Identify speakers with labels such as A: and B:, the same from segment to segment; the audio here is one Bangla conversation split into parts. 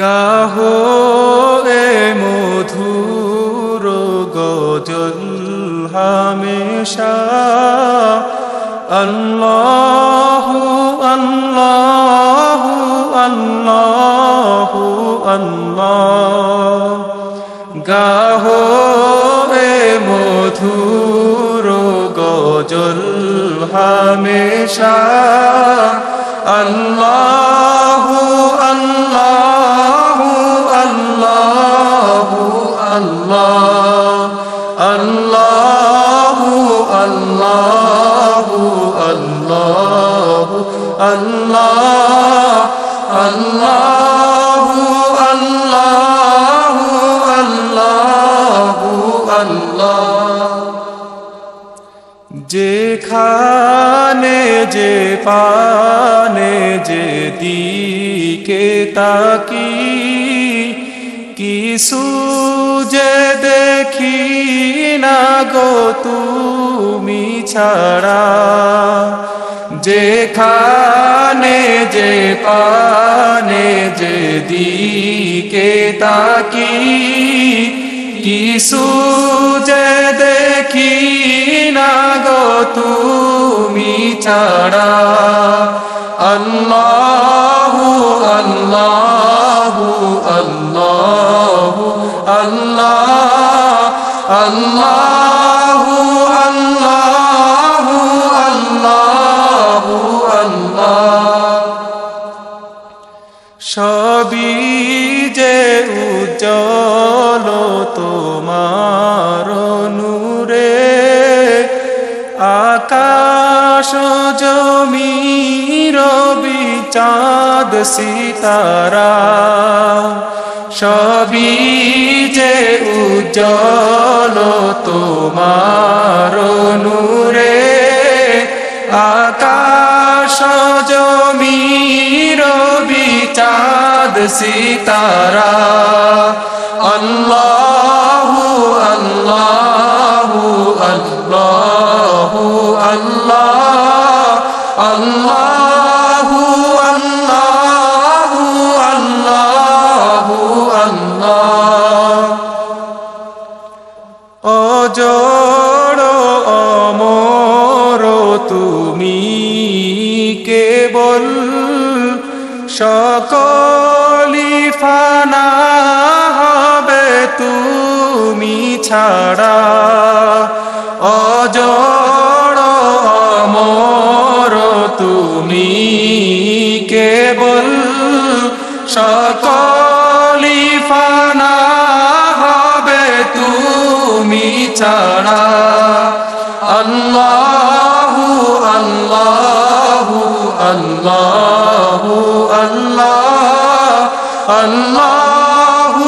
A: গাহো এ মধুর গজল হামেশা। আল্লাহু আল্লাহু আল্লাহু আল্লাহ গাহো এ মধুর গজল হামেশা। আল্লাহ আল্লাহ আল্লাহ আল্লাহ। পানে যে দিকে তাকি কিছু যে দেখি না গো তুমি ছাড়া। যে পানে যে দিকে তাকি কিছু যে দেখি না গো তুমি ছাড়া। আল্লাহ আল্লাহ আল্লাহ আল্লাহ আল্লাহু। যে উজ্জ্বল তোমার নূরে আকাশ জমি রবি চাঁদ সিতারা সবই যে উজ্জ্বল তোমার সিতারা আল্লাহ আল্লাহ আল্লাহ আল্লাহ আল্লাহু। ছাড়া অজড় অমর তুমি কেবল সকলি ফানা হবে তুমি ছাড়া। আল্লাহু আল্লাহু, আল্লাহ, আল্লাহু আল্লাহু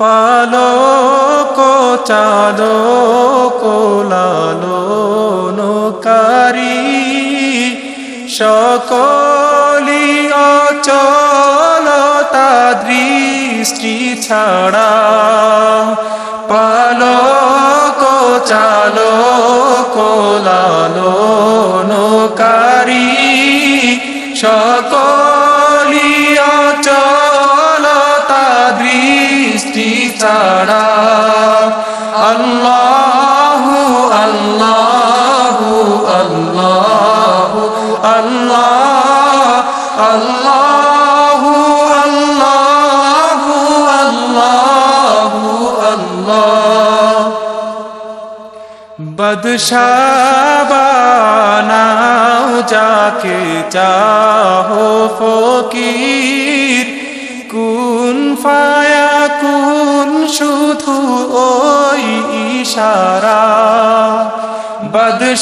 A: পালক চালক লালনকারী সকলি তাদ্রি দৃষ্টি ছাড়া। পালক চালক বদশাবানাও যাকে চাহো ফকির, কুন ফায়া, কুন শুধু ওই ইশারা। বদশাবানাও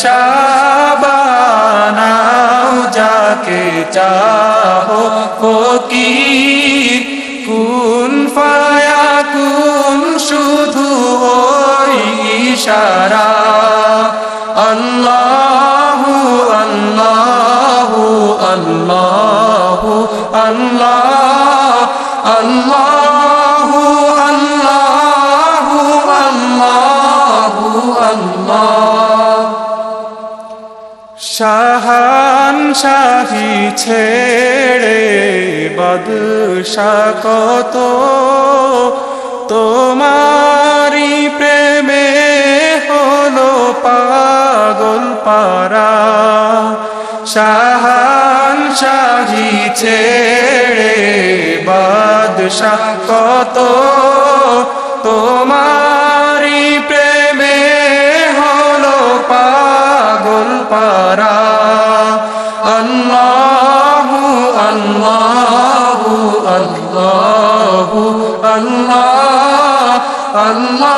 A: যাকে চাহো ফকির, কুন সারা আল্লাহ আল্লাহ আল্লাহ আল্লাহ আল্লাহ আল্লাহ আল্লাহ আল্লাহ। শাহান শাহি ছেড়ে বাদশা কত? তোমারি প্রেমে পারা শাহান শাহি ছেড়ে বাদশা কত তোমারি প্রেমে হলো পাগল পারা। আল্লাহু আল্লাহু আল্লাহু, আল্লাহ, আল্লাহু।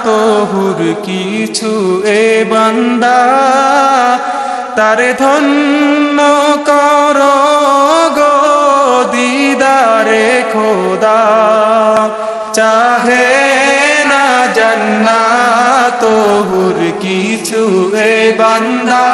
A: জান্নাত হুর কিছু এ বান্দা, তারে ধন্য কর গো দিদারে খোদা। চাহে না জন্না তহুর কিছু এ বান্দা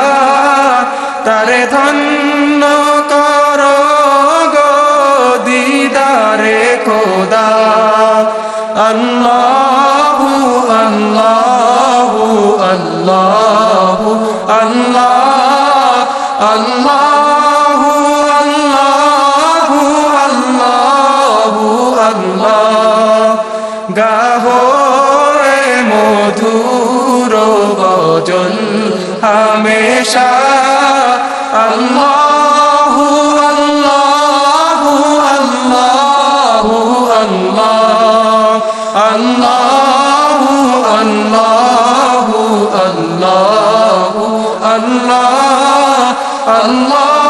A: হামেশা। আল্লাহু আল্লাহু আল্লাহু আল্লাহ। আল্লাহু আল্লাহু আল্লাহু আল্লাহ। আল্লাহু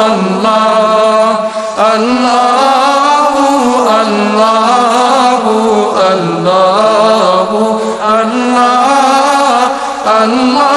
A: আল্লাহু আল্লাহু আল্লাহ আল্লাহ